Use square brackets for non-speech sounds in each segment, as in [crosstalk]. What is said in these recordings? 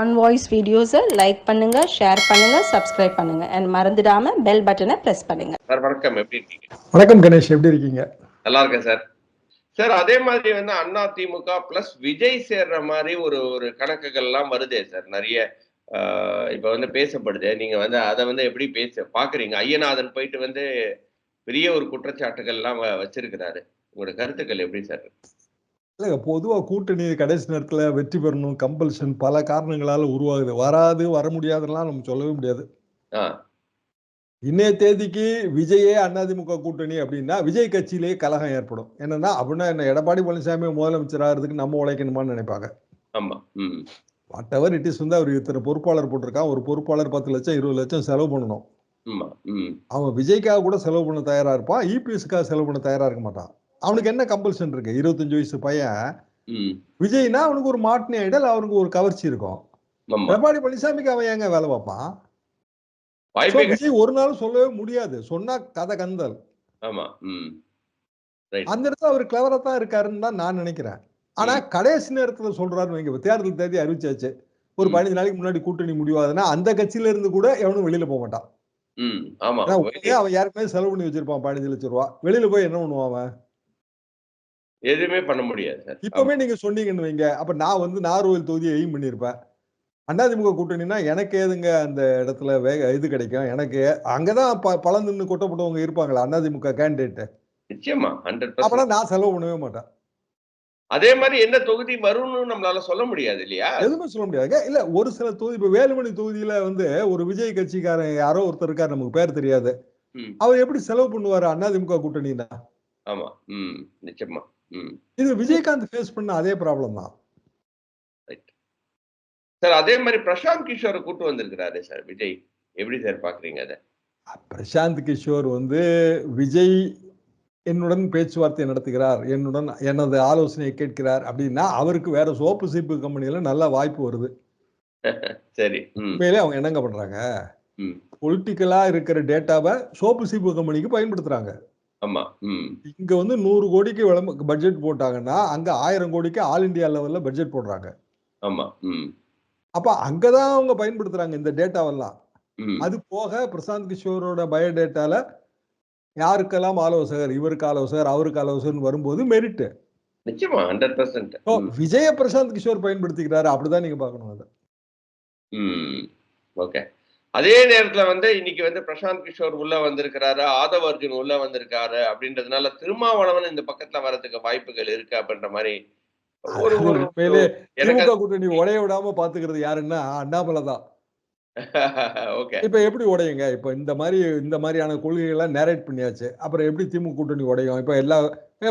On voice வீடியோஸை like பண்ணுங்க share பண்ணுங்க சப்ஸ்கிரைப் பண்ணுங்க. அண்ட் மறந்துடாம பெல் பட்டனை பிரஸ் பண்ணுங்க. சார் வணக்கம். எப்படி இருக்கீங்க? வணக்கம் கணேஷ். எப்படி இருக்கீங்க? நல்லா இருக்கேன் சார் சார் அதே மாதிரி வந்து அண்ணா திமுக பிளஸ் விஜய் சேர்ற மாதிரி ஒரு ஒரு கணக்குகள்லாம் வருதே சார் நிறைய இப்ப வந்து பேசப்படுது. நீங்க வந்து அதை வந்து எப்படி பேச பாக்குறீங்க? ஐயநாதன் போயிட்டு வந்து பெரிய ஒரு குற்றச்சாட்டுகள்லாம் வச்சிருக்கிறாரு. உங்களோட கருத்துக்கள் எப்படி சார் இல்ல பொதுவா கூட்டணி கடைசி நேரத்துல வெற்றி பெறணும் கம்பல்ஷன் பல காரணங்களால உருவாகுது. வராது வர முடியாதுலாம் நம்ம சொல்லவே முடியாது. இன்னைய தேதிக்கு விஜயே அதிமுக கூட்டணி அப்படின்னா விஜய் கட்சியிலேயே கலகம் ஏற்படும். என்னன்னா அப்படின்னா என்ன எடப்பாடி பழனிசாமி முதலமைச்சர் ஆகிறதுக்கு நம்ம உழைக்கணுமான்னு நினைப்பாங்க. வாட் எவர் இட் இஸ் வந்து அவர் இத்தனை பொறுப்பாளர் போட்டிருக்கான். ஒரு பொறுப்பாளர் பத்து லட்சம் இருபது லட்சம் செலவு பண்ணணும். அவன் விஜய்க்காக கூட செலவு பண்ண தயாரா இருப்பான். இபிஎஸ்க்காக செலவு பண்ண தயாரா இருக்க மாட்டான். அவனுக்கு என்ன கம்பல்ஷன் இருக்கு? இருபத்தஞ்சு வயசு பையன் விஜய்னா அவனுக்கு ஒரு மாட்டினி ஐடல் அவனுக்கு ஒரு கவர்ச்சி இருக்கும். எடப்பாடி பழனிசாமிக்கு அவன் ஏங்க வேலை பார்ப்பான். விஜய் ஒரு நாள் சொல்லவே முடியாது. சொன்னா கதை கந்தல். அந்த இடத்துல அவர் கிளவரா தான் இருக்காருன்னு தான் நான் நினைக்கிறேன். ஆனா கடைசி நேரத்துல சொல்றாருன்னு வைங்க. தேர்தல் தேதி அறிவிச்சாச்சு. ஒரு. பதினஞ்சு நாளைக்கு முன்னாடி கூட்டணி முடிவாதுன்னா அந்த கட்சியில இருந்து கூட எவனும் வெளியில போக மாட்டான். அவன் யாருக்குமே செலவு பண்ணி வச்சிருப்பான். பதினஞ்சு லட்சம் ரூபா. வெளியில போய் என்ன பண்ணுவான் அவன்? எதுவுமே பண்ண முடியாது சார். இப்பவே நீங்க சொன்னீங்கன்னு வைங்க. அப்ப நான் வந்து நார்வேல் தொகுதியை எய்ம் பண்ணியிருப்பேன். அதிமுக கூட்டணினா எனக்கு ஏதுங்க அந்த இடத்துல வேக இது கிடைக்கும்? எனக்கு அங்கதான் ப பழம் நின்று கொட்டப்பட்டவங்க இருப்பாங்களா அதிமுக கேண்டிடேட் நிச்சயமா ஹண்ட்ரட் அப்பெல்லாம் நான் செலவு பண்ணவே மாட்டேன். அதே மாதிரி என்ன தொகுதி வரும்னு நம்மளால சொல்ல முடியாது இல்லையா? எதுவுமே சொல்ல முடியாது. இல்ல ஒரு சில தொகுதி இப்ப வேலுமணி தொகுதியில வந்து ஒரு விஜய் கட்சிக்காரன் யாரோ ஒருத்தர் இருக்காரு நமக்கு பேர் தெரியாது. அவர் எப்படி செலவு பண்ணுவாரு அதிமுக கூட்டணினா ஆமா. ம். நிச்சயமா. இது விஜயகாந்த் ஃபேஸ் பண்ண அதே ப்ராப்ளம் தான். ரைட் சார் அதே மாதிரி பிரசாந்த் கிஷோரை கூட்டு வந்திருக்கிறாரு சார் விஜய் எப்படி சார் பாக்குறீங்க அதை? பிரசாந்த் கிஷோர் வந்து விஜய் என்னுடன் பேச்சுவார்த்தை நடத்துகிறார் என்னுடன் எனது ஆலோசனையை கேட்கிறார் அப்படின்னா அவருக்கு வேற சோப்பு சீப்பு கம்பெனியில நல்ல வாய்ப்பு வருது. [laughs] சரி உண்மையிலே அவங்க என்னங்க பண்றாங்க? பொலிட்டிக்கலா இருக்கிற டேட்டாவை சோப்பு சீப்பு கம்பெனிக்கு பயன்படுத்துறாங்க. ஆமா ம். இங்க வந்து நூறு கோடிக்கு விளம்ப பட்ஜெட் போட்டாங்கன்னா அங்க ஆயிரம் கோடிக்கு ஆல் இந்தியா லெவல்ல பட்ஜெட் போடுறாங்க. ஆமா ம். அப்ப அங்கதான் அவங்க பயன்படுத்துறாங்க இந்த டேட்டாவெல்லாம். அது போக பிரசாந்த் கிஷோரோட பயோடேட்டால யாருக்கெல்லாம் ஆலோசகர் இவருக்கு ஆலோசகர் அவருக்கு ஆலோசகர் வரும்போது மெரிட் நிச்சயமா ஹண்ட்ரட் பர்சன்ட் விஜய பிரசாந்த் கிஷோர் பயன்படுத்திக்கிறாரு அப்படிதான் நீங்க பார்க்கணும் அதை. ஓகே. அதே நேரத்துல வந்து இன்னைக்கு வந்து பிரசாந்த் கிஷோர் உள்ள வந்திருக்கிறாரு ஆதவ் அர்ஜுன் உள்ள வந்திருக்காரு அப்படின்றதுனால திருமாவளவன் இந்த பக்கத்துல வர்றதுக்கு வாய்ப்புகள் இருக்கு அப்படின்ற மாதிரி ஒரு கூட்டணி உடைய விடாம பாத்துக்கிறது யாருன்னா அண்ணாமலை தான். [laughs] ஓகே. இப்ப எப்படி உடையுங்க? இப்ப இந்த மாதிரி இந்த மாதிரியான கொள்கைகள்லாம் நேரேட் பண்ணியாச்சு. அப்புறம் எப்படி திமுக கூட்டணி உடையும்? இப்ப எல்லா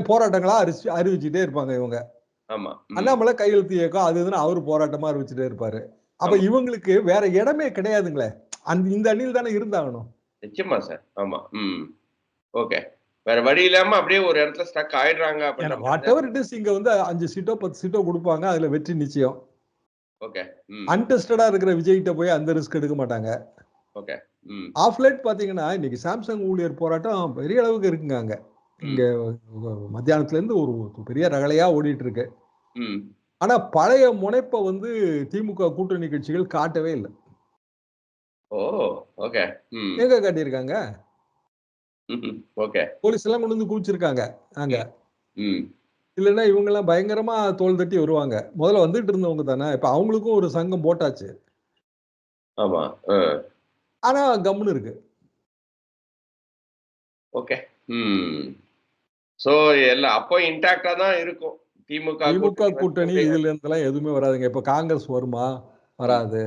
போராட்டங்களா அறிவிச்சு அறிவிச்சுட்டே இருப்பாங்க இவங்க. ஆமா. அண்ணாமலை கையெழுத்து இயக்கம் அது இதுன்னு அவரு போராட்டமா அறிவிச்சுட்டே இருப்பாரு. அப்ப. இவங்களுக்கு வேற இடமே கிடையாதுங்களே. அந்த இந்த அணியில் தானே இருந்தாகணும். நிச்சயமா சார். ஆமா. ம். ஓகே. வேற வழி இல்லாம அப்படியே ஒரு இடத்துல ஸ்டக் ஆயிடுறாங்க வாட் எவர் இட் இஸ் இங்க வந்து அஞ்சு சீட்டோ பத்து சீட்டோ கொடுப்பாங்க. அதுல வெற்றி நிச்சயம். ஓகே. அன்டெஸ்டடா இருக்கிற விஜய்கிட்ட போய் அந்த ரிஸ்க் எடுக்க மாட்டாங்க. ஓகே. ஆஃப் லைட் பாத்தீங்கன்னா இன்னைக்கு சாம்சங் ஊழியர் போராட்டம் பெரிய அளவுக்கு இருக்குங்க அங்க. இங்க மத்தியானத்துல இருந்து ஒரு பெரிய ரகலையா ஓடிட்டு இருக்கு ஆனா பழைய முனைப்பை வந்து திமுக கூட்டணி கட்சிகள் காட்டவே இல்லை. Oh okay. ம். காட்டியிருக்காங்க. ஓகே. போலீஸ் எல்லாம் கொண்டு வந்து குவிச்சிருக்காங்க அங்க. ம். இல்லைன்னா இவங்க எல்லாம் பயங்கரமா தோல் தட்டி வருவாங்க. முதல்ல வந்துட்டு இருந்தவங்க தானே இப்ப அவங்களுக்கும் ஒரு சங்கம் போட்டாச்சு. ஆமா ஆனா கம்முன்னு இருக்கு. ஓகே. ம். சோ எல்லாம் அப்போ இன்டாக்டா தான் இருக்கும். திமுக திமுக கூட்டணி இதுல இருந்தெல்லாம் எதுவுமே வராதுங்க. இப்ப காங்கிரஸ் வருமா? வராது.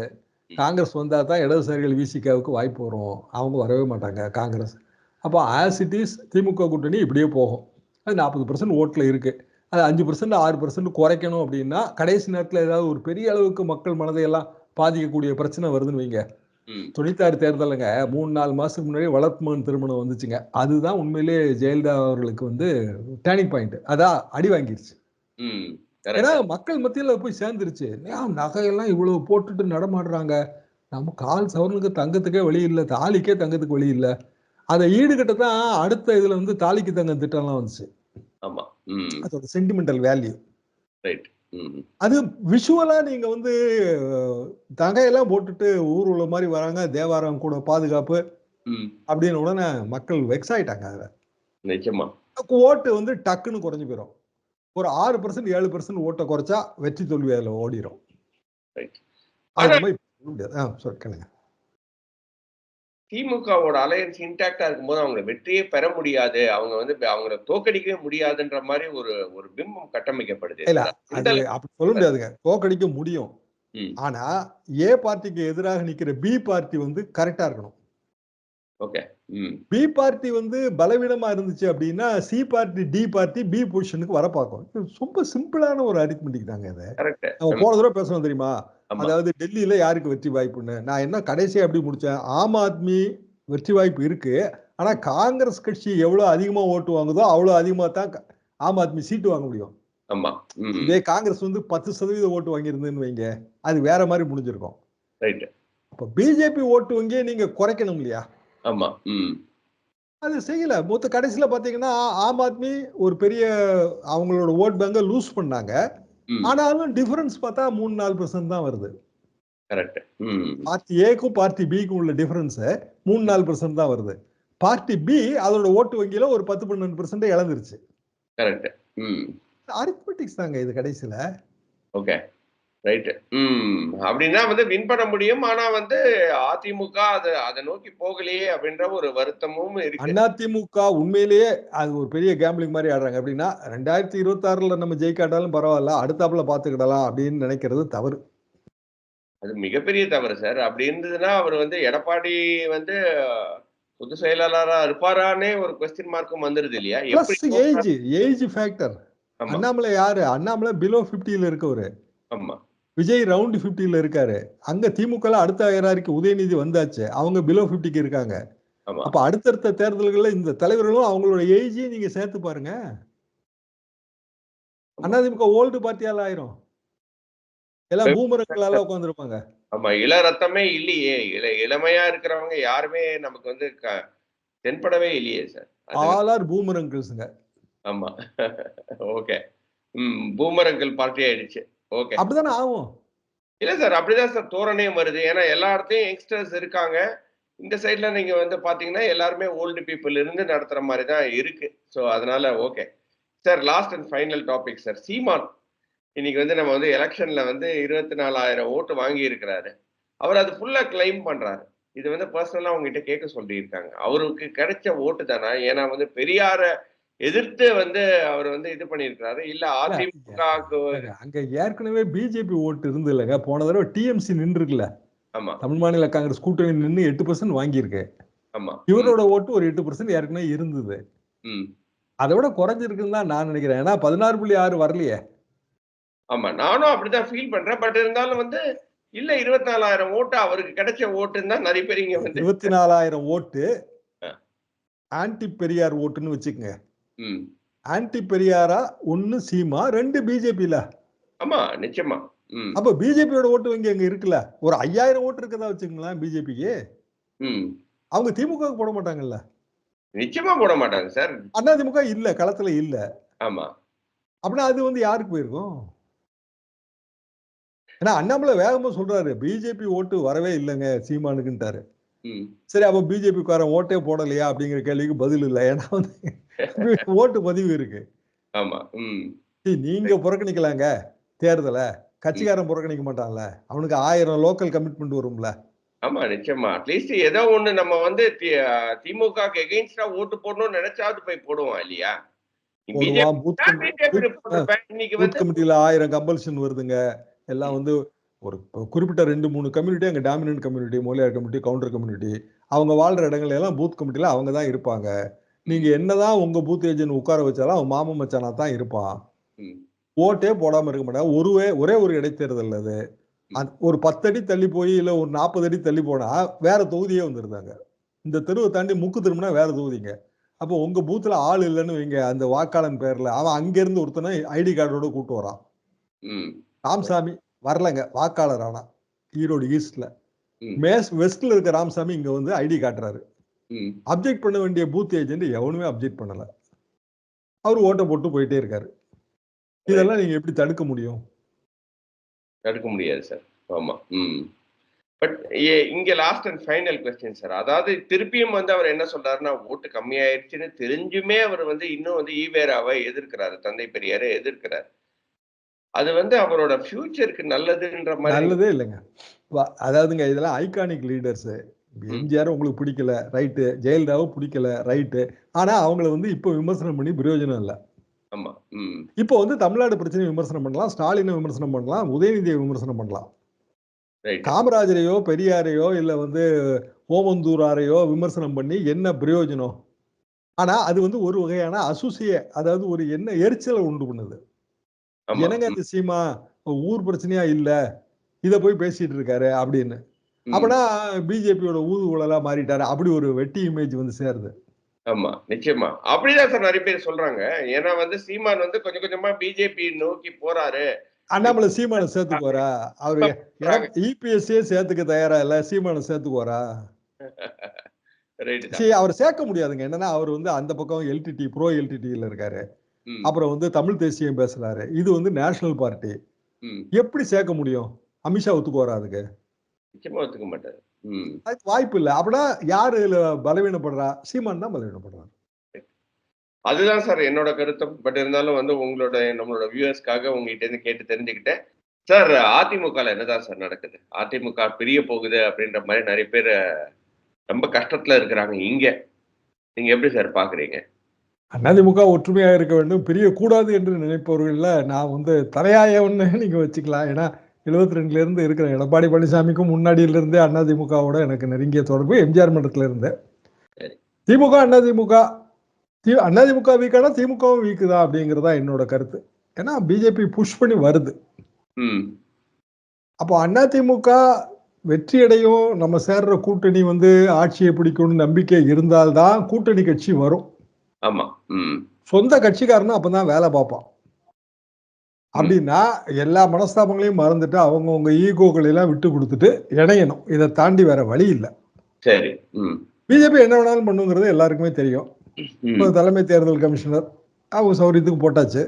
காங்கிரஸ் வந்தா தான் இடதுசாரிகள் விசிகாவுக்கு வாய்ப்பு வரும். அவங்க வரவே மாட்டாங்க காங்கிரஸ். அப்போ ஆஸ் இட் இஸ் திமுக கூட்டணி இப்படியே போகும். அது நாற்பது பர்சன்ட் ஓட்டில் இருக்கு. அது அஞ்சு பர்சன்ட் ஆறு பர்சன்ட் குறைக்கணும் அப்படின்னா கடைசி நேரத்தில் ஏதாவது ஒரு பெரிய அளவுக்கு மக்கள் மனதையெல்லாம் பாதிக்கக்கூடிய பிரச்சனை வருதுன்னு வைங்க. தொண்ணூத்தாறு தேர்தலுங்க மூணு நாலு மாசத்துக்கு முன்னாடி வளர்ப்புமன் திருமணம் வந்துச்சுங்க. அதுதான் உண்மையிலேயே ஜெயலலிதா அவர்களுக்கு வந்து டேர்னிங் பாயிண்ட் அதான் அடி வாங்கிருச்சு. ஏன்னா. மக்கள் மத்தியில போய் சேர்ந்துருச்சு. நகையெல்லாம் இவ்வளவு போட்டுட்டு நடமாடுறாங்க? நம்ம கால் சவரனுக்கு தங்கத்துக்கே வழி இல்லை தாலிக்கே தங்கத்துக்கு வழி இல்லை. அதை ஈடுகட்ட தான் அடுத்த இதுல வந்து தாலிக்கு தங்கம் திட்டம்லாம் வந்துச்சு. ஆமா. அதோட சென்டிமெண்டல் வேல்யூ ரைட் அது விஷுவலா நீங்க வந்து தகையெல்லாம் போட்டுட்டு ஊர்வல மாதிரி வராங்க தேவாரம் கூட பாதுகாப்பு அப்படின்னு உடனே மக்கள் வெக்ஸ் ஆயிட்டாங்க அதுல. நிச்சயமா ஓட்டு வந்து டக்குன்னு குறைஞ்சு போயிடும் ஒரு ஆறு பர்சன்ட் ஏழு பர்சன்ட் ஓட்டை குறைச்சா வெற்றி தோல்வி அதுல சொல்லுங்க திமுகவோட அலையன்ஸ் இன்டாக்டா இருக்கும்போது அவங்க வெற்றியே பெற முடியாது. அவங்க வந்து அவங்கள தோக்கடிக்கவே முடியாதுன்ற மாதிரி ஒரு ஒரு பிம்பம் கட்டமைக்கப்படுது. இல்ல அப்படி சொல்ல முடியாதுங்க. தோக்கடிக்க முடியும். ஆனா ஏ பார்ட்டிக்கு எதிராக நிக்கிற பி பார்ட்டி வந்து கரெக்டா இருக்கணும். ஓகே பி பார்ட்டி வந்து பலவீனமா இருந்துச்சு அப்படின்னா C party D party B பொசிஷனுக்கு வர பார்க்கும். இது ரொம்ப சிம்பிளான ஒரு அரித்மெட்டிக் தாங்க இது. நம்ம போன தடவை பேசணும் தெரியுமா? அதாவது டெல்லியில யாருக்கு வெற்றி வாய்ப்புன்னு? நான் என்ன கடைசியா எப்படி முடிச்சேன்? ஆம் ஆத்மி வெற்றி வாய்ப்பு இருக்கு. ஆனா காங்கிரஸ் கட்சி எவ்வளவு அதிகமா ஓட்டு வாங்குதோ அவ்வளவு அதிகமா தான் ஆம் ஆத்மி சீட்டு வாங்க முடியும். இதே காங்கிரஸ் வந்து பத்து சதவீத ஓட்டு வாங்கியிருந்தேன்னு வைங்க அது வேற மாதிரி முடிஞ்சிருக்கும். அப்ப பிஜேபி ஓட்டு வங்கியே நீங்க குறைக்கணும் இல்லையா? ஆமா ம். அது செய்யல. மொத்த கடைசியில பாத்தீங்கன்னா ஆம் ஆத்மி ஒரு பெரிய அவங்களோட ஓட் பேங்க லூஸ் பண்ணாங்க. ஆனாலும் டிஃபரன்ஸ் பார்த்தா மூணு நாலு பெர்சன்ட் தான் வருது. கரெக்ட். பார்ட்டி ஏக்கும் பார்ட்டி பிக்கும் உள்ள டிஃபரன்ஸ் மூணு நாலு பெர்சன்ட் தான் வருது. பார்ட்டி பி அதோட ஓட்டு வங்கியில ஒரு பத்து பன்னெண்டு பெர்சன்ட் இழந்துருச்சு. கரெக்ட். அரித்மெட்டிக்ஸ் தாங்க இது கடைசியில. ஓகே. ரைட். ம். அப்படின்னா வந்து வின் பண்ண முடியும். ஆனா வந்து அதிமுக அது அதை நோக்கி போகலையே அப்படின்ற ஒரு வருத்தமும் இருக்கு. அதிமுக உண்மையிலேயே அது ஒரு பெரிய கேம்பிளிங் மாதிரி ஆடுறாங்க. அப்படின்னா ரெண்டாயிரத்தி இருபத்தி ஆறுல நம்ம ஜெயிக்காட்டாலும் பரவாயில்ல அடுத்தாப்புல பாத்துக்கிடலாம் அப்படின்னு நினைக்கிறது தவறு. அது மிகப்பெரிய தவறு சார். அப்படி இருந்ததுன்னா அவர் வந்து எடப்பாடி வந்து பொது செயலாளரா இருப்பாரானே ஒரு கொஸ்டின் மார்க்கும் வந்துருது இல்லையா? ஏஜ் ஏஜ் ஃபேக்டர் அண்ணாமலை யாரு? அண்ணாமலை பிலோ பிப்டியில இருக்கவரு. ஆமா. விஜய் ரவுண்ட் பிப்டியில இருக்காரு. அங்க திமுக அடுத்த ஏறாருக்கு உதயநிதி வந்தாச்சு. அவங்க பிலோ பிப்டிக்கு இருக்காங்க. ஆமா. அப்ப அடுத்தடுத்த தேர்தல்கள்ல இந்த தலைவர்களும் அவங்களோட ஏஜையும் நீங்க சேர்த்து பாருங்க. அதிமுக ஓல்டு பார்ட்டியால ஆயிரும். எல்லாம் பூமரங்களால [laughs] உட்காந்துருப்பாங்க ஆமா இள ரத்தமே இல்லையே. இள இளமையா இருக்கிறவங்க யாருமே நமக்கு வந்து தென்படவே இல்லையே சார் ஆல் ஆர் பூமரங்கிள்ஸுங்க ஆமா. [laughs] ஓகே ம் பூமரங்கல் பார்ட்டி ஆயிடுச்சு. ஓகே. அப்படிதானே ஆகும்? இல்ல சார் அப்படிதான் சார் தோரணையும் வருது. ஏன்னா எல்லா இடத்தையும் யங்ஸ்டர்ஸ் இருக்காங்க. இந்த சைட்ல நீங்க வந்து பாத்தீங்கன்னா எல்லாருமே ஓல்டு பீப்புள் இருந்து நடத்துற மாதிரி தான் இருக்கு. ஸோ அதனால okay sir last and final topic sir Seeman. இன்னைக்கு வந்து நம்ம வந்து எலெக்ஷன்ல வந்து இருபத்தி நாலாயிரம் ஓட்டு வாங்கி இருக்கிறாரு அவர் அது ஃபுல்லா கிளைம் பண்றாரு. இது வந்து பர்சனலா உங்ககிட்ட கேட்க சொல்லியிருக்காங்க. அவருக்கு கிடைச்ச ஓட்டு தானா? ஏன்னா வந்து பெரியார எதிர்த்து வந்து அவர் வந்து இது பண்ணியிருக்கிறாரு. இல்ல அதிமுகவுக்கு அங்க ஏற்கனவே பிஜேபி ஓட்டு இருந்து இல்லைங்க போன தடவை டிஎம்சி நின்று இருக்குல்ல ஆமா. தமிழ் மாநில காங்கிரஸ் கூட்டணி நின்று எட்டு பர்சன்ட் வாங்கியிருக்கு. ஆமா. இவரோட ஓட்டு ஒரு எட்டு பர்சன்ட் ஏற்கனவே இருந்தது. ம். அதை விட குறைஞ்சிருக்குன்னு தான் நான் நினைக்கிறேன். ஏன்னா பதினாறு புள்ளி ஆறு வரலையே. ஆமா. நானும் அப்படிதான் ஃபீல் பண்றேன். பட் இருந்தாலும் வந்து இல்ல இருபத்தி நாலாயிரம் ஓட்டு அவருக்கு கிடைச்ச ஓட்டுன்னு தான் நிறைய பேர் இங்க வந்து இருபத்தி நாலாயிரம் ஓட்டு. ஆன்டி பெரியார் ஓட்டுன்னு வச்சுக்கோங்க. ஆன்டி பெரியாரா ஒன்னு சீமா ரெண்டு பிஜேபியில ஆமா நிச்சயமா. அப்ப பிஜேபியோட ஓட்டு வங்கி அங்க இருக்குல்ல ஒரு ஐயாயிரம் ஓட்டு இருக்கதா வச்சுங்களேன் பிஜேபிக்கு. அவங்க திமுக போட மாட்டாங்கல்ல. நிச்சயமா போட மாட்டாங்க சார். அண்ணா திமுக இல்ல களத்துல இல்ல. ஆமா. அப்படின்னா அது வந்து யாருக்கு போயிருக்கும்? ஏன்னா அண்ணாமலை வேகமா சொல்றாரு பிஜேபி ஓட்டு வரவே இல்லைங்க சீமானுக்குன்ட்டாரு. சரி அப்ப பிஜேபி காரன் ஓட்டே போடலையா அப்படிங்கிற கேள்விக்கு பதில் இல்லை ஏன்னா வந்து [laughs] ஓட்டு பதிவு இருக்கு. ஆமா ம். சீ, நீங்க புறக்கணிக்கலாங்க தேர்தலை. கட்சிக்காரன் புறக்கணிக்க மாட்டான்ல. அவனுக்கு ஆயிரம் லோக்கல் கமிட்மெண்ட் வரும்ல. ஆமா நிச்சயமா. அட்லீஸ்ட் ஏதோ ஒண்ணு நம்ம வந்து திமுக எகெயின்ஸ்டா ஓட்டு போடணும்னு நினைச்சாவது போய் போடுவோம் இல்லையா? கமிட்டியில ஆயிரம் கம்பல்ஷன் வருதுங்க. எல்லாம் வந்து ஒரு குறிப்பிட்ட ரெண்டு மூணு கம்யூனிட்டி அங்க டாமினன்ட் கம்யூனிட்டி மொழியார் கம்யூனிட்டி கவுண்டர் கம்யூனிட்டி அவங்க வாழ்ற இடங்கள்ல எல்லாம் பூத் கமிட்டியில அவங்க தான் இருப்பாங்க. நீங்க என்னதான் உங்க பூத் ஏஜென்ட் உட்கார வச்சாலும் அவன் மாமன் மச்சானா தான் இருப்பான். ஓட்டே போடாம இருக்க மாட்டாங்க ஒருவே ஒரே ஒரு இடைத்தேர்தல் அது. ஒரு பத்தடி தள்ளி போய் இல்ல ஒரு நாற்பது அடி தள்ளி போனா வேற தொகுதியே வந்துருந்தாங்க. இந்த தெருவை தாண்டி முக்கு திரும்பினா வேற தொகுதிங்க. அப்போ உங்க பூத்துல ஆள் இல்லைன்னு வைங்க அந்த வாக்காளன் பேர்ல. அவன் அங்க இருந்து ஒருத்தனை ஐடி கார்டோட கூட்டு வரான். ராமசாமி வரலங்க வாக்காளர் ஆனா ஈரோடு ஈஸ்ட்ல. மேஸ் வெஸ்ட்ல இருக்க ராமசாமி இங்க வந்து ஐடி காட்டுறாரு. அப்ஜெக்ட் பண்ண வேண்டிய பூத் ஏஜென்ட் எவனுமே அப்ஜெக்ட் பண்ணல. அவர் ஓட்டை போட்டு போயிட்டே இருக்காரு. இதெல்லாம் நீங்க எப்படி தடுக்க முடியும்? தடுக்க முடியாது சார் ஆமா. ம். பட் இங்க last and final question sir அதாவது திருப்பியும் வந்து அவர் என்ன சொல்றாருன்னா ஓட்டு கம்மியாயிருச்சுன்னு தெரிஞ்சுமே அவர் வந்து இன்னும் வந்து ஈவேராவை எதிர்க்கிறாரு. தந்தை பெரியாரை எதிர்க்கிறார். அது வந்து அவரோட ஃபியூச்சருக்கு நல்லதுன்ற மாதிரி நல்லதே இல்லைங்க. அதாவதுங்க இதெல்லாம் ஐகானிக் லீடர்ஸ் எம்ஜிஆர் உங்களுக்கு பிடிக்கல ரைட்டு. ஜெயலலிதாவும் பிடிக்கல ரைட்டு. ஆனா அவங்கள வந்து இப்போ விமர்சனம் பண்ணி பிரயோஜனம் இல்லை. இப்போ வந்து தமிழ்நாடு பிரச்சனையை விமர்சனம் பண்ணலாம் ஸ்டாலினை விமர்சனம் பண்ணலாம் உதயநிதியை விமர்சனம் பண்ணலாம். காமராஜரையோ பெரியாரையோ இல்ல வந்து ஓமந்தூராரையோ விமர்சனம் பண்ணி என்ன பிரயோஜனம்? ஆனா அது வந்து ஒரு வகையான அசுசிய அதாவது ஒரு என்ன எரிச்சலை உண்டு பண்ணுது. ஆமா என்னங்க இந்த சீமா? ஊர் பிரச்சனையா இல்ல? இத போய் பேசிட்டு இருக்காரு அப்படின்னு. அப்பனா பிஜேபியோட ஊதுகுழலா மாறிட்டாரு. அப்படி ஒரு வெட்டி இமேஜ் வந்து சேருது. ஆமா நிச்சயமா. அப்படிதான் சார் நிறைய பேர் சொல்றாங்க. ஏன்னா வந்து சீமான் வந்து கொஞ்சம் கொஞ்சமா பிஜேபி நோக்கி போறாரு. அண்ணாமலை சீமானை சேர்த்துக்குவாரா அவரு இபிஎஸ்சியே சேர்த்துக்க தயாரா இல்ல? சீமானை சேர்த்துக்குவாரா ரைட் சரி அவர் சேர்க்க முடியாதுங்க. என்னன்னா அவர் வந்து அந்த பக்கம் எல்டிடி ப்ரோ எல்டிடில இருக்காரு. அப்புறம் வந்து தமிழ் தேசியம் பேசுறாரு. இது வந்து நேஷனல் பார்ட்டி. எப்படி சேர்க்க முடியும்? அமித்ஷா ஒத்துக்குவாரா அதுக்கு நிச்சயமா ஒத்துக்க மாட்டாரு. அதுக்கு வாய்ப்பு இல்லை. அப்படின்னா யாரு இதுல பலவீனப்படுறா? சீமான் தான் பலவீனப்படுறாரு. அதுதான் சார் என்னோட கருத்தம். பட் இருந்தாலும் வந்து உங்களோட நம்மளோட வியூவர்ஸ்க்காக உங்ககிட்ட இருந்து கேட்டு தெரிஞ்சுக்கிட்டேன். சார் அதிமுகல என்னதான் சார் நடக்குது? அதிமுக பிரிய போகுது அப்படின்ற மாதிரி நிறைய பேர் ரொம்ப கஷ்டத்துல இருக்கிறாங்க இங்க. நீங்க எப்படி சார் பாக்குறீங்க? அதிமுக ஒற்றுமையாக இருக்க வேண்டும். பிரியக்கூடாது என்று நினைப்பவர்கள்ல நான் வந்து தலையாயவன்னு நீங்க வச்சுக்கலாம். ஏன்னா எழுபத்தி ரெண்டுல இருந்து இருக்கிற எடப்பாடி பழனிசாமிக்கும் முன்னாடியில இருந்தே அதிமுகவோட எனக்கு நெருங்கிய தொடர்பு எம்ஜிஆர் மன்றத்துல இருந்து. சரி. திமுக அதிமுக தி அதிமுக வீக்கானா திமுகவும் வீக்கு தான் அப்படிங்கிறதா என்னோட கருத்து. ஏன்னா பிஜேபி புஷ் பண்ணி வருது. அப்போ அதிமுக வெற்றியடையும் நம்ம சேர்ற கூட்டணி வந்து ஆட்சியை பிடிக்கும்னு நம்பிக்கை இருந்தால்தான் கூட்டணி கட்சி வரும். ஆமா. சொந்த கட்சிக்காரனும் அப்பதான் வேலை பார்ப்பான். அப்படின்னா எல்லா மனஸ்தாபங்களையும் மறந்துட்டு அவங்கவுங்க ஈகோக்களை எல்லாம் விட்டு கொடுத்துட்டு இணையணும். இதை தாண்டி வேற வழி இல்லை. சரி. பிஜேபி என்ன வேணாலும் பண்ணுங்கிறது எல்லாருக்குமே தெரியும். இப்போ தலைமை தேர்தல் கமிஷனர் அவங்க சௌரியத்துக்கு போட்டாச்சு.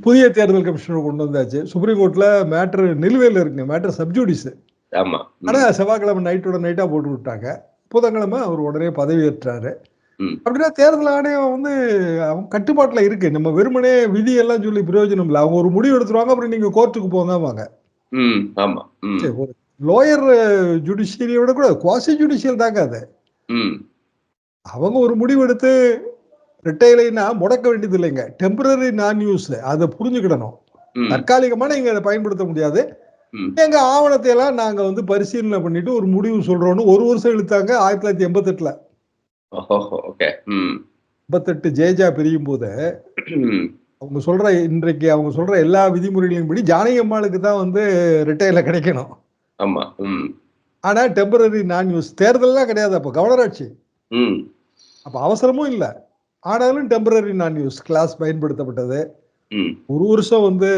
புதிய தேர்தல் கமிஷனர் கொண்டு வந்தாச்சு. சுப்ரீம் கோர்ட்ல மேட்ரு நிலுவையில் இருக்குங்க மேட்ரு சப்ஜூடிஸ். ஆனா செவ்வாய்க்கிழமை நைட்டோட நைட்டா போட்டு விட்டாங்க. புதன்கிழமை அவர் உடனே பதவி ஏற்றாரு ம். அப்படின்னா தேர்தல் ஆணையம் வந்து அவங்க கட்டுப்பாட்டுல இருக்கு. நம்ம வெறுமனே விதி எல்லாம் சொல்லி பிரயோஜனம் இல்லை அவங்க ஒரு முடிவு எடுத்துருவாங்க அப்புறம் நீங்க கோர்ட்டுக்கு சரி ஒரு லோயர் ஜுடிஷியரியை விட கூட குவாசி ஜுடிஷியல் தாங்க அது. அவங்க ஒரு முடிவு எடுத்து ரிட்டைலைனா முடக்க வேண்டியது இல்லைங்க. டெம்பரரி நான் யூஸ் அதை புரிஞ்சுக்கிடணும். ம். தற்காலிகமா நீங்க அதை பயன்படுத்த முடியாது. எங்க ஆவணத்தை எல்லாம் நாங்க வந்து பரிசீலனை பண்ணிட்டு ஒரு முடிவு சொல்றோம்னு ஒரு வருஷம் இழுத்தாங்க ஆயிரத்தி தொள்ளாயிரத்தி எண்பத்தெட்டுல. ஓஹோ ஓகே ம். எண்பத்தெட்டு ஜேஜா பிரியும் போது அவங்க சொல்ற இன்றைக்கு அவங்க சொல்ற எல்லா விதிமுறைகளையும் படி ஜானகி அம்மாளுக்கு தான் வந்து ரிட்டைல கிடைக்கணும். ஆமா ஆனா டெம்பரரி நான் யூஸ் தேர்தல்லாம் கிடையாது அப்ப கவர்னராட்சி அப்ப அவசரமும் இல்லை. ஆனாலும் டெம்பரரி நான் யூஸ் கிளாஸ் பயன்படுத்தப்பட்டது ஒரு வருஷம் வந்து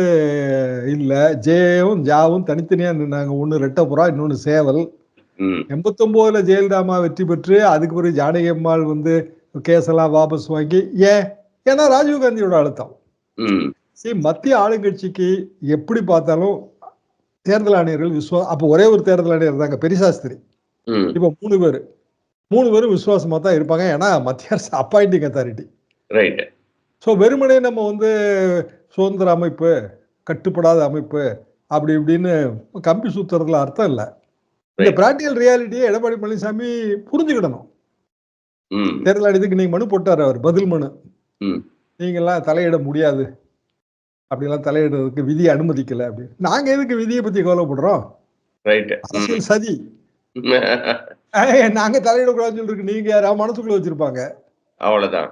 இல்ல ஜேயும் ஜாவும் தனித்தனியா நின்னாங்க. ஒன்னு ரெட்டப்புறா இன்னொன்னு சேவல். ம். எண்பத்தொன்பதுல ஜெயலலிதாமா வெற்றி பெற்று அதுக்கு பிறகு ஜானகி அம்மாள் வந்து கேஸ் எல்லாம் வாபஸ் வாங்கி ஏன்? ஏன்னா ராஜீவ் காந்தியோட அழுத்தம் சரி மத்திய ஆளுங்கட்சிக்கு எப்படி பார்த்தாலும் தேர்தல் ஆணையர்கள் விஸ்வா அப்போ ஒரே ஒரு தேர்தல் ஆணையர் தாங்க பெரிசாஸ்திரி இப்போ மூணு பேர். மூணு பேரும் விசுவாசமா தான் இருப்பாங்க ஏன்னா மத்திய அரசு அப்பாயிண்டிங் அத்தாரிட்டி ரைட் ஸோ வெறுமனே நம்ம வந்து சுதந்திர அமைப்பு கட்டுப்படாத அமைப்பு அப்படி இப்படின்னு கம்பி சுத்துறதுல அர்த்தம் இல்லை. இந்த. பிராக்டிகல் ரியாலிட்டியை எடப்பாடி பழனிசாமி புரிஞ்சுக்கிடணும். தேர்தல் ஆணையத்துக்கு நீங்க மனு போட்டார் அவர் பதில் மனு. நீங்கெல்லாம் தலையிட முடியாது. அப்படிலாம் தலையிடுறதுக்கு விதி அனுமதிக்கல அப்படி. நாங்க எதுக்கு விதியை பத்தி கவலைப்படுறோம்? அரசியல் சதி. [laughs] நாங்க தலையிடக்கூடாதுன்னு சொல்லிருக்கு நீங்க யாராவது மனசுக்குள்ள வச்சிருப்பாங்க? அவ்வளவுதான்.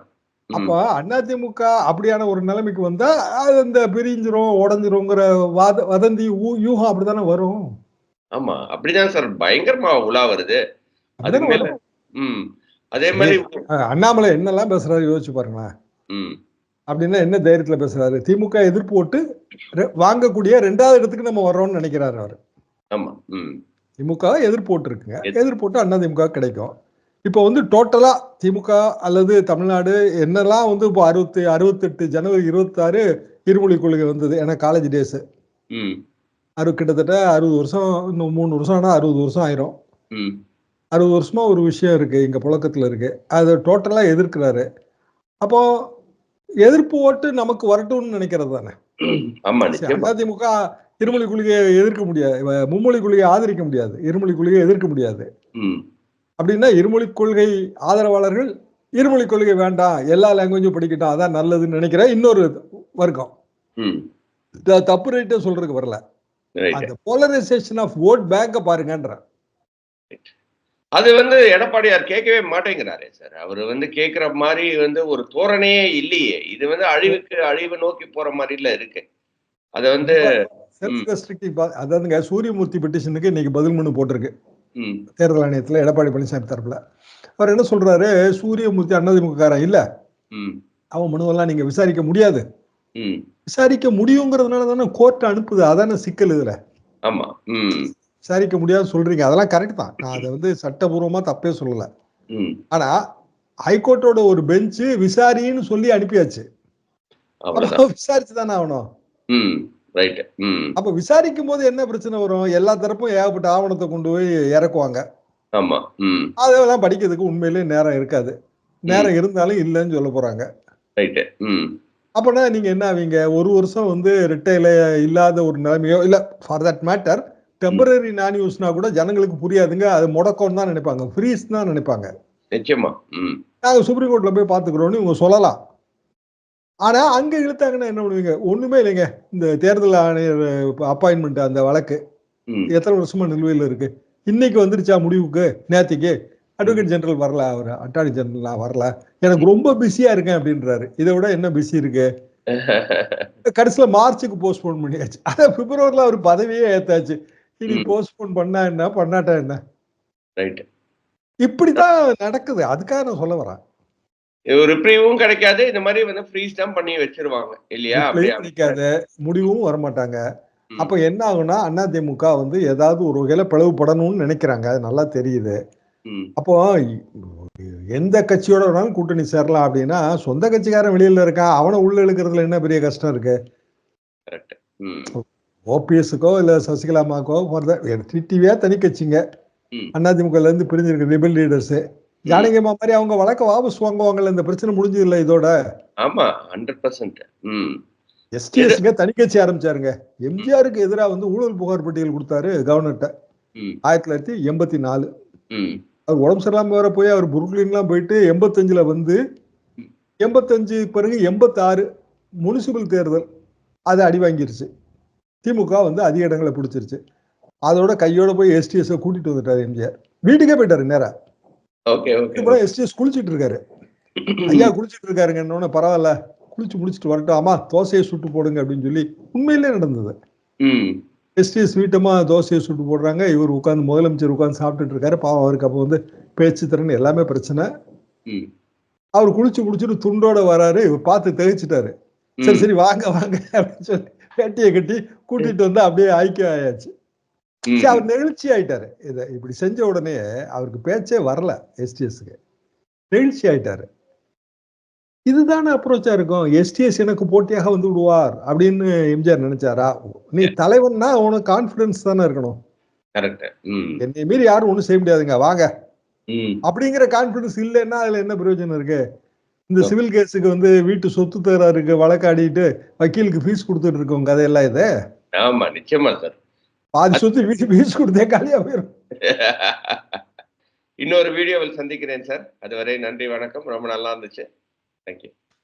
அப்போ அதிமுக அப்படியான ஒரு நிலைமைக்கு வந்தா அது அந்த பிரிஞ்சிரும் உடஞ்சிருங்கிற வாத வதந்தி யூகம் அப்படித்தானே வரும்? ஆமா அப்படிதான் சார். பயங்கரமா உலா வருது. அப்படிதானே மேல. ம். அதே மாதிரி அண்ணாமலை என்னெல்லாம் பேசுறாரு யோசிச்சு பாருங்களேன். ம். அப்படின்னா என்ன தைரியத்துல பேசுறாரு? திமுக எதிர்ப்பு போட்டு ரெ- வாங்கக்கூடிய ரெண்டாவது இடத்துக்கு நம்ம வர்றோம்னு நினைக்கிறாரு அவர். ஆமா ம். திமுக எதிர்ப்பு போட்டு இருக்குங்க. எதிர்- எதிர்ப்பு போட்டு அண்ணா திமுக கிடைக்கும். இப்போ வந்து டோட்டலா திமுக அல்லது தமிழ்நாடு என்னெல்லாம் வந்து இப்போ அறுபத்தி அறுபத்தெட்டு ஜனவரி இருபத்தாறு இருமொழி கொள்கை வந்தது? ஏன்னா காலேஜ் டேஸ். அது கிட்டத்தட்ட அறுபது வருஷம் இன்னும் மூணு வருஷம் ஆனால் அறுபது வருஷம் ஆயிரும். அறுபது வருஷமா ஒரு விஷயம் இருக்கு இங்க புழக்கத்துல இருக்கு. அது டோட்டலா எதிர்க்கிறாரு. அப்போ எதிர்ப்பு ஓட்டு நமக்கு வரட்டும்னு நினைக்கிறது தானே? அதிமுக இருமொழி கொள்கையை எதிர்க்க முடியாது மும்மொழி கொள்கையை ஆதரிக்க முடியாது இருமொழி கொள்கையை எதிர்க்க முடியாது. அப்படின்னா இருமொழி கொள்கை ஆதரவாளர்கள் இருமொழி கொள்கை வேண்டாம் எல்லா லாங்குவேஜும் படிக்கட்டும் அதான் நல்லதுன்னு நினைக்கிற இன்னொரு வர்க்கம். தப்பு ரைட்டு சொல்றதுக்கு வரல. அந்த போலரைசேஷன் ஆஃப் ஓட் பேங்க பாருங்கன்ற. அது வந்து எடப்பாடியார் கேட்கவே மாட்டேங்கிறாரே சார். அவர் வந்து கேட்குற மாதிரி வந்து ஒரு தோரணையே இல்லையே. இது வந்து அழிவுக்கு அழிவு நோக்கி போற மாதிரில இருக்கு. அது வந்து அதாவதுங்க சூரியமூர்த்தி பெட்டிஷனுக்கு இன்னைக்கு பதில் மனு போட்டிருக்கு. தேர்தல் ஆணையத்தில் எடப்பாடி பழனிசாமி தரப்புல. அவர் என்ன சொல்றாரு? சூரியமூர்த்தி அண்ணாதிமுககாரன் இல்ல. அவன் மனுவெல்லாம் நீங்க விசாரிக்க முடியாது. விசாரிக்க முடியுங்கிறதுனால தானே கோர்ட் அனுப்புது. அதானே சிக்கல் இதுல? ஆமா. விசாரிக்க முடியாது சொல்றீங்க. அதெல்லாம் கரெக்ட் தான். நான் அதை வந்து சட்டபூர்வமா தப்பே சொல்லல. ஆனா ஹைகோர்ட்டோட ஒரு பெஞ்சு விசாரின்னு சொல்லி அனுப்பியாச்சு. விசாரிச்சு தானே ஆகணும். அப்ப விசாரிக்கும் போது என்ன பிரச்சனை வரும்? எல்லா தரப்பும் ஏகப்பட்ட ஆவணத்தை கொண்டு போய் இறக்குவாங்க. ஆமா. அதெல்லாம் படிக்கிறதுக்கு உண்மையிலேயே நேரம் இருக்காது. நேரம் இருந்தாலும் இல்லைன்னு சொல்ல போறாங்க. அப்பனா நீங்க என்ன ஆவீங்க? ஒரு வருஷம் வந்து ரிட்டைல இல்லாத ஒரு நிலைமையோ இல்ல ஃபார் தட் மேட்டர் டெம்பரரி நான் யூஸ்னா கூட ஜனங்களுக்கு புரியாதுங்க. அது முடக்கம்னு தான் நினைப்பாங்க. ஃப்ரீஸ் தான் நினைப்பாங்க. நிச்சயமா. ம். நாங்க சுப்ரீம் கோர்ட்ல போய் பாத்துக்கிறோம்னு இவங்க சொல்லலாம். ஆனா அங்க இழுத்தாங்கன்னா என்ன பண்ணுவீங்க? ஒண்ணுமே இல்லைங்க. இந்த தேர்தல் ஆணையர் அப்பாயின்மெண்ட் அந்த வழக்கு. எத்தனை வருஷமா நிலுவையில் இருக்கு? இன்னைக்கு வந்துருச்சா முடிவுக்கு? நேத்திக்கு? அட்வொகேட் ஜெனரல் வரல அவர் அட்டார்னி ஜெனரல் நான் வரல. எனக்கு ரொம்ப பிஸியா இருக்கேன் அப்படின்றாரு. இதை விட என்ன பிஸி இருக்கு? கடைசியில மார்ச்சுக்கு போஸ்ட்போன் பண்ணியாச்சு. அதான் பிப்ரவரில அவர் பதவியே ஏத்தாச்சு. இனி. போஸ்ட்போன் பண்ணா என்ன? பண்ணாட்டா என்ன? ரைட் இப்படிதான் நடக்குது. அதுக்காக நான் சொல்ல வரேன். ரிப்ரீவும் கிடைக்காது. இந்த மாதிரி வந்து ஃப்ரீஸ் தான் பண்ணி வச்சிருவாங்க. இல்லையா? பிடிக்காத முடிவும் வரமாட்டாங்க. ம். அப்ப என்ன ஆகும்னா அதிமுக வந்து ஏதாவது ஒரு வகையில பிளவுபடணும்னு நினைக்கிறாங்க. அது நல்லா தெரியுது. அப்போ எந்த கட்சியோட வேணாலும் கூட்டணி சேரலாம் அப்படின்னா சொந்த கட்சிக்காரன் வெளியில இருக்கான் அவனை உள்ள இழுக்கிறதுல என்ன பெரிய கஷ்டம் இருக்கு? ஓபிஎஸ்க்கோ இல்ல சசிகலாமாக்கோ டிடிவியா தனி கட்சிங்க. அதிமுகல இருந்து பிரிஞ்சிருக்க ரிபல் லீடர்ஸ். ஜானகியம்மா மாதிரி அவங்க வழக்க வாபஸ் வாங்குவாங்கல்ல இந்த பிரச்சனை முடிஞ்சது இல்ல இதோட? ஆமா ஹண்ட்ரட் பர்சன்ட் எஸ்டிஎஸ்ங்க தனி கட்சி ஆரம்பிச்சாருங்க. எம்ஜிஆருக்கு எதிராக வந்து ஊழல் புகார் பட்டியல் கொடுத்தாரு கவர்னர்கிட்ட ஆயிரத்தி தொள்ளாயிரத்தி எண்பத்தி நாலு. அவர் உடம்பு சரியில்லாம வேற போய் அவர் புருக்லின்லாம் போயிட்டு எண்பத்தஞ்சுல வந்து எண்பத்தஞ்சு பிறகு எண்பத்தாறு முனிசிபல் தேர்தல் அது அடி வாங்கிருச்சு. திமுக வந்து அதிக இடங்களை பிடிச்சிருச்சு. அதோட கையோட போய் எஸ்டிஎஸ் கூட்டிட்டு வந்துட்டாரு எம்ஜிஆர். வீட்டுக்கே போயிட்டாரு நேரா. எஸ்டிஎஸ் குளிச்சிட்டு இருக்காரு. ஐயா குளிச்சிட்டு இருக்காருங்க இன்னொன்னு பரவாயில்ல. குளிச்சு முடிச்சிட்டு வரட்டும். ஆமா தோசையை சுட்டு போடுங்க அப்படின்னு சொல்லி உண்மையிலே நடந்தது. ம் எஸ்டிஎஸ் வீட்டமா தோசையை சுட்டு போடுறாங்க. இவர் உட்காந்து முதலமைச்சர் உட்காந்து சாப்பிட்டுட்டு இருக்காரு. பாவம் அவருக்கு அப்போ வந்து பேச்சு திறன் எல்லாமே பிரச்சனை. அவர் குளிச்சு குடிச்சிட்டு துண்டோட வராரு. இவர் பார்த்து திகைச்சிட்டாரு சரி சரி வாங்க வாங்க அப்படின்னு சொல்லி வேட்டியை கட்டி கூட்டிட்டு வந்து அப்படியே ஐக்கியம் ஆயாச்சு. சரி அவர் நெகிழ்ச்சி ஆயிட்டாரு. இதை இப்படி செஞ்ச உடனே அவருக்கு பேச்சே வரல எஸ்டிஎஸ்க்கு நெகிழ்ச்சி ஆயிட்டாரு. இதுதானே அப்ரோச்சா இருக்கும். எஸ்டிஎஸ் எனக்கு போட்டியாக வந்து விடுவார் அப்படின்னு எம்ஜிஆர் நினைச்சாரா? நீ தலைவன்னா உனக்கு கான்பிடன்ஸ் தானே இருக்கணும். என்னை மீறி யாரும் ஒண்ணும் செய்ய முடியாதுங்க. வாங்க. அப்படிங்கிற கான்பிடன்ஸ் இல்லைன்னா அதுல என்ன பிரயோஜனம் இருக்கு? இந்த சிவில் கேஸுக்கு வந்து வீட்டு சொத்து தகராறுக்கு வழக்காடிட்டு வக்கீலுக்கு ஃபீஸ் கொடுத்துட்டு இருக்கோம். கதையெல்லாம் இது. ஆமா நிச்சயமா சார் பாதி சொத்து வீட்டு ஃபீஸ் கொடுத்தே காலியா போயிடும் [laughs] இன்னொரு வீடியோவில் சந்திக்கிறேன் சார் அதுவரை நன்றி வணக்கம். ரொம்ப நல்லா இருந்துச்சு. தேங்க்யூ